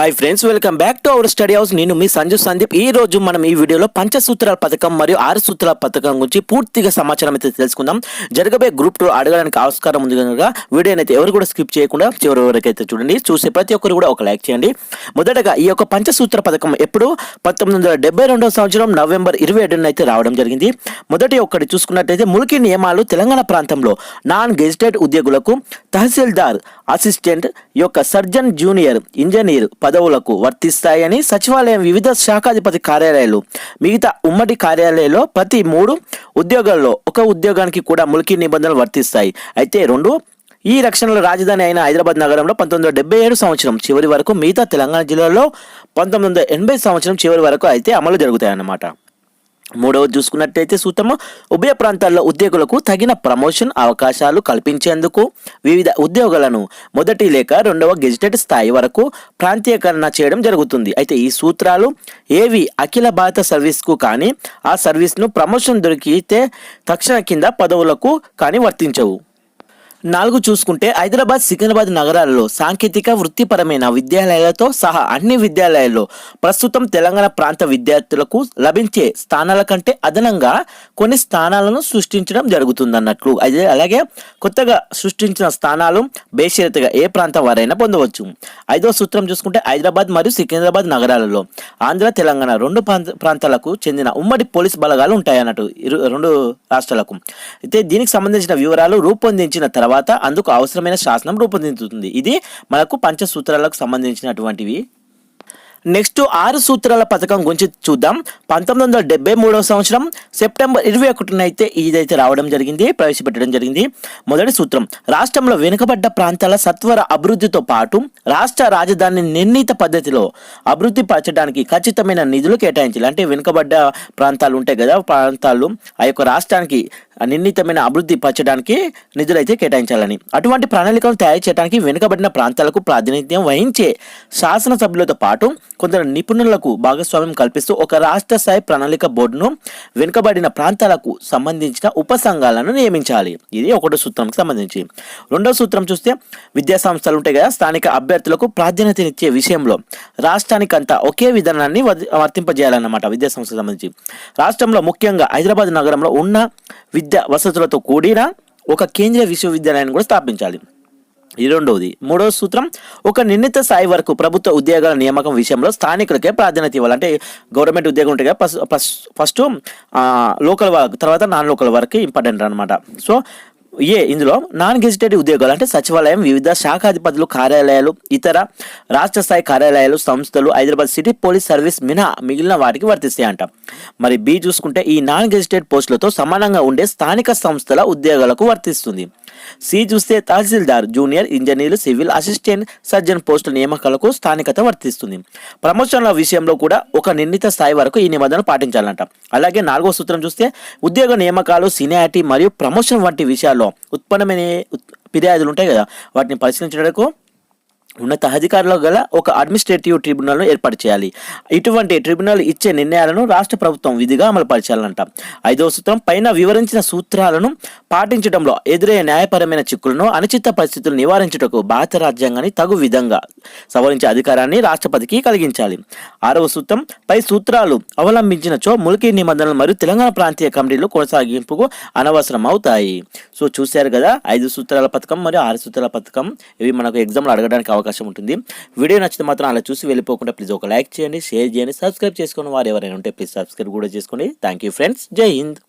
Hi friends welcome back to our study house నేను మీ సంజు సందీప్. ఈ రోజు మనం ఈ వీడియోలో పంచసూత్రాల పథకం మరియు ఆరు సూత్రాల పథకం గురించి పూర్తిగా సమాచారం అయితే తెలుసుకుందాం. జరగబోయే గ్రూప్ టూ అడగడానికి ఆస్కారం ఉంది కనుక వీడియోని అయితే ఎవరు కూడా స్కిప్ చేయకుండా చివరి వరకు అయితే చూడండి. చూసే ప్రతి ఒక్కరు కూడా ఒక లైక్ చేయండి. మొదటగా ఈ యొక్క పంచసూత్ర పథకం ఎప్పుడు? పంతొమ్మిది వందల రెండవ సంవత్సరం నవంబర్ ఇరవై ఏడున అయితే రావడం జరిగింది. మొదటి ఒక్కటి చూసుకున్నట్టయితే ములికి నియమాలు తెలంగాణ ప్రాంతంలో నాన్ గెజిటెడ్ ఉద్యోగులకు తహసీల్దార్ అసిస్టెంట్ యొక్క సర్జన్ జూనియర్ ఇంజనీర్ పదవులకు వర్తిస్తాయని సచివాలయం వివిధ శాఖాధిపతి కార్యాలయాలు మిగతా ఉమ్మడి కార్యాలయాల్లో ప్రతి మూడు ఉద్యోగాల్లో ఒక ఉద్యోగానికి కూడా ములికి నిబంధనలు వర్తిస్తాయి. అయితే రెండు ఈ రక్షణల రాజధాని అయిన హైదరాబాద్ నగరంలో పంతొమ్మిది వందల డెబ్బై ఏడు సంవత్సరం చివరి వరకు మిగతా తెలంగాణ జిల్లాలో పంతొమ్మిది వందల ఎనభై సంవత్సరం చివరి వరకు అయితే అమలు జరుగుతాయన్నమాట. మూడవది చూసుకున్నట్టయితే సూత్రము ఉభయ ప్రాంతాల్లో ఉద్యోగులకు తగిన ప్రమోషన్ అవకాశాలు కల్పించేందుకు వివిధ ఉద్యోగాలను మొదటి లేక రెండవ గెజిటెడ్ స్థాయి వరకు ప్రాంతీయకరణ చేయడం జరుగుతుంది. అయితే ఈ సూత్రాలు ఏవి? అఖిల భారత సర్వీస్కు కానీ ఆ సర్వీస్ను ప్రమోషన్ దొరికితే తక్షణ కింద పదవులకు కానీ వర్తించవు. నాలుగు చూసుకుంటే హైదరాబాద్ సికింద్రాబాద్ నగరాల్లో సాంకేతిక వృత్తిపరమైన విద్యాలయాలతో సహా అన్ని విద్యాలయాల్లో ప్రస్తుతం తెలంగాణ ప్రాంత విద్యార్థులకు లభించే స్థానాల కంటే అదనంగా కొన్ని స్థానాలను సృష్టించడం జరుగుతుందన్నట్లు. అదే అలాగే కొత్తగా సృష్టించిన స్థానాలు బేషరతుగా ఏ ప్రాంతం వారైనా పొందవచ్చు. ఐదో సూత్రం చూసుకుంటే హైదరాబాద్ మరియు సికింద్రాబాద్ నగరాలలో ఆంధ్ర తెలంగాణ రెండు ప్రాంత ప్రాంతాలకు చెందిన ఉమ్మడి పోలీస్ బలగాలు ఉంటాయి అన్నట్టు ఇరు రెండు రాష్ట్రాలకు. అయితే దీనికి సంబంధించిన వివరాలు రూపొందించిన తర్వాత తర్వాత అందుకు అవసరమైన శాసనం రూపొందించుతుంది. ఇది మనకు పంచసూత్రాలకు సంబంధించినటువంటివి. నెక్స్ట్ ఆరు సూత్రాల పథకం గురించి చూద్దాం. పంతొమ్మిది వందల డెబ్బై మూడవ సంవత్సరం సెప్టెంబర్ ఇరవై ఒకటిన అయితే ఇదైతే రావడం జరిగింది ప్రవేశపెట్టడం జరిగింది. మొదటి సూత్రం రాష్ట్రంలో వెనుకబడ్డ ప్రాంతాల సత్వర అభివృద్ధితో పాటు రాష్ట్ర రాజధాని నిర్ణీత పద్ధతిలో అభివృద్ధి పరచడానికి ఖచ్చితమైన నిధులు కేటాయించాలి. అంటే వెనుకబడ్డ ప్రాంతాలు ఉంటాయి కదా ప్రాంతాలు ఆ యొక్క రాష్ట్రానికి నిర్ణీతమైన అభివృద్ధి పరచడానికి నిధులైతే కేటాయించాలని. అటువంటి ప్రణాళికలను తయారు చేయడానికి వెనుకబడిన ప్రాంతాలకు ప్రాతినిధ్యం వహించే శాసనసభ్యులతో పాటు కొందరు నిపుణులకు భాగస్వామ్యం కల్పిస్తూ ఒక రాష్ట్ర స్థాయి ప్రణాళిక బోర్డును వెనుకబడిన ప్రాంతాలకు సంబంధించిన ఉప సంఘాలను నియమించాలి. ఇది ఒకటో సూత్రంకి సంబంధించి. రెండో సూత్రం చూస్తే విద్యా సంస్థలు ఉంటాయి కదా స్థానిక అభ్యర్థులకు ప్రాధాన్యతనిచ్చే విషయంలో రాష్ట్రానికంతా ఒకే విధానాన్ని వర్తింపజేయాలన్నమాట విద్యా సంస్థకు సంబంధించి. రాష్ట్రంలో ముఖ్యంగా హైదరాబాద్ నగరంలో ఉన్న విద్యా వసతులతో కూడిన ఒక కేంద్రీయ విశ్వవిద్యాలయాన్ని కూడా స్థాపించాలి. రెండవది మూడవ సూత్రం ఒక నిర్ణీత స్థాయి వరకు ప్రభుత్వ ఉద్యోగాల నియామకం విషయంలో స్థానికులకే ప్రాధాన్యత ఇవ్వాలి. అంటే గవర్నమెంట్ ఉద్యోగం ఉంటాయి కదా first first first local work తర్వాత నాన్ లోకల్ వర్క్ ఇంపార్టెంట్ అనమాట సో ఏ ఇందులో నాన్ గెజిటెడ్ ఉద్యోగాలు అంటే సచివాలయం వివిధ శాఖాధిపతులు కార్యాలయాలు ఇతర రాష్ట్ర స్థాయి కార్యాలయాలు సంస్థలు హైదరాబాద్ సిటీ పోలీస్ సర్వీస్ మినహా మిగిలిన వాటికి వర్తిస్తాయంట. మరి బి చూసుకుంటే ఈ నాన్ గెజిటెడ్ పోస్టులతో సమానంగా ఉండే స్థానిక సంస్థల ఉద్యోగాలకు వర్తిస్తుంది. సి చూస్తే tahsildar junior engineer civil assistant surgeon పోస్టుల నియామకాలకు స్థానికత వర్తిస్తుంది. ప్రమోషన్ల విషయంలో కూడా ఒక నిర్ణీత స్థాయి వరకు ఈ నిబంధనలు పాటించాలంట. అలాగే నాలుగో సూత్రం చూస్తే ఉద్యోగ నియామకాలు సీనియారిటీ మరియు ప్రమోషన్ వంటి విషయాల్లో ఉత్పన్నమైన ఫిర్యాదులు ఉంటాయి కదా. వాటిని పరిశీలించడానికి ఉన్నత అధికారులు గల ఒక అడ్మినిస్ట్రేటివ్ ట్రిబ్యునల్ను ఏర్పాటు చేయాలి. ఇటువంటి ట్రిబ్యునల్ ఇచ్చే నిర్ణయాలను రాష్ట్ర ప్రభుత్వం విధిగా అమలుపరచాలంట ఐదవ సూత్రం పైన వివరించిన సూత్రాలను పాటించడంలో ఎదురయ్యే న్యాయపరమైన చిక్కులను అనిశ్చిత పరిస్థితులు నివారించుటకు భారత రాజ్యాంగాన్ని తగు విధంగా సవరించే అధికారాన్ని రాష్ట్రపతికి కలిగించాలి. ఆరవ సూత్రం పై సూత్రాలు అవలంబించినచో ములికి నిబంధనలు మరియు తెలంగాణ ప్రాంతీయ కమిటీలు కొనసాగింపుకు అనవసరం అవుతాయి సో చూశారు కదా ఐదు సూత్రాల పథకం మరియు ఆరు సూత్రాల పథకం ఇవి మనకు ఎగ్జామ్లు అడగడానికి అవకాశం ఉంటుంది. వీడియో నచ్చితే మాత్రం అలా చూసి వెళ్ళిపోకుండా ప్లీజ్ ఒక లైక్ చేయండి షేర్ చేయండి సబ్స్క్రైబ్ చేసుకుని వారు ఎవరైనా ఉంటే ప్లీజ్ సబ్స్క్రైబ్ కూడా చేసుకోండి. థ్యాంక్ యూ ఫ్రెండ్స్ జై హింద్